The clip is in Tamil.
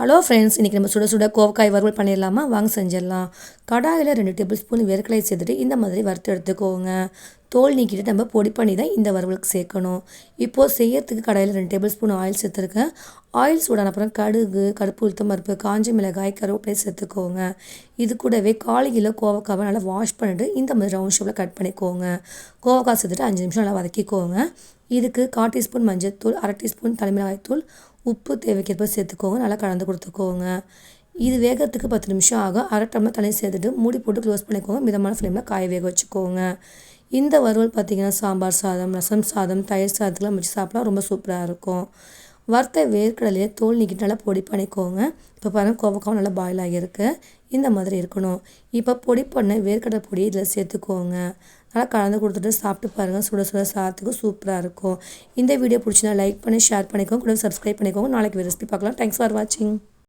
ஹலோ ஃப்ரெண்ட்ஸ் இன்றைக்கி நம்ம சுட சுட கோவக்காய் வறுவல் பண்ணிடலாமா? வாங்க செஞ்சிடலாம். கடாயில் ரெண்டு டேபிள் ஸ்பூன் வேர்க்கடலை சேர்த்துட்டு இந்த மாதிரி வறுத்து எடுத்துக்கோங்க. தோல் நீக்கிட்டு நம்ம பொடி பண்ணி தான் இந்த வறுவலுக்கு சேர்க்கணும். இப்போது செய்யறதுக்கு கடாயில் ரெண்டு டேபிள் ஸ்பூன் ஆயில் சேர்த்துருக்கேன். ஆயில் சூடான அப்புறம் கடுகு கடுப்பு உளுத்தம் பருப்பு காஞ்ச மிளகாய் கருவேப்பிலை சேர்த்துக்கோங்க. இது கூடவே கால் கிலோ கோவக்காவை நல்லா வாஷ் பண்ணிவிட்டு இந்த மாதிரி ரவுண்ட் ஷேப்பில் கட் பண்ணிக்கோங்க. கோவக்காய் சேர்த்துட்டு அஞ்சு நிமிஷம் நல்லா வதக்கிக்கோங்க. இதுக்கு கால் டீஸ்பூன் மஞ்சள் தூள் அரை டீஸ்பூன் தலைமிளகாய் தூள் உப்பு தேவைக்கேற்ப சேர்த்துக்கோங்க நல்லா கலந்து கொடுத்துக்கோங்க. இது வேகிறதுக்கு பத்து நிமிஷம் ஆகும். அரை டம்ளர் தண்ணி சேர்த்துட்டு மூடி போட்டு க்ளோஸ் பண்ணிக்கோங்க. மிதமான ஃப்ளேமில் காய வேக வச்சுக்கோங்க. இந்த வறுவல் பார்த்திங்கன்னா சாம்பார் சாதம் ரசம் சாதம் தயிர் சாதத்துக்குலாம் வச்சு சாப்பிட்லாம் ரொம்ப சூப்பராக இருக்கும். வறுத்த வேர்க்கடலையே தோல் நீக்கிட்டு நல்லா பொடி பண்ணிக்கோங்க. இப்போ பாருங்கள் கோவக்காவும் நல்லா பாயில் ஆகியிருக்கு. இந்த மாதிரி இருக்கணும். இப்போ பொடி பண்ண வேர்க்கடலை பொடி இதில் சேர்த்துக்கோங்க. நல்லா கலந்து கொடுத்துட்டு சாப்பிட்டு பாருங்கள் சுட சுட சாதத்துக்கு சூப்பராக இருக்கும். இந்த வீடியோ பிடிச்சினா லைக் பண்ணி ஷேர் பண்ணிக்கோங்க. கூட சப்ஸ்கிரைப் பண்ணிக்கோங்க. நாளைக்கு ரெசிபி பார்க்கலாம். தேங்க்ஸ் ஃபார் வாட்சிங்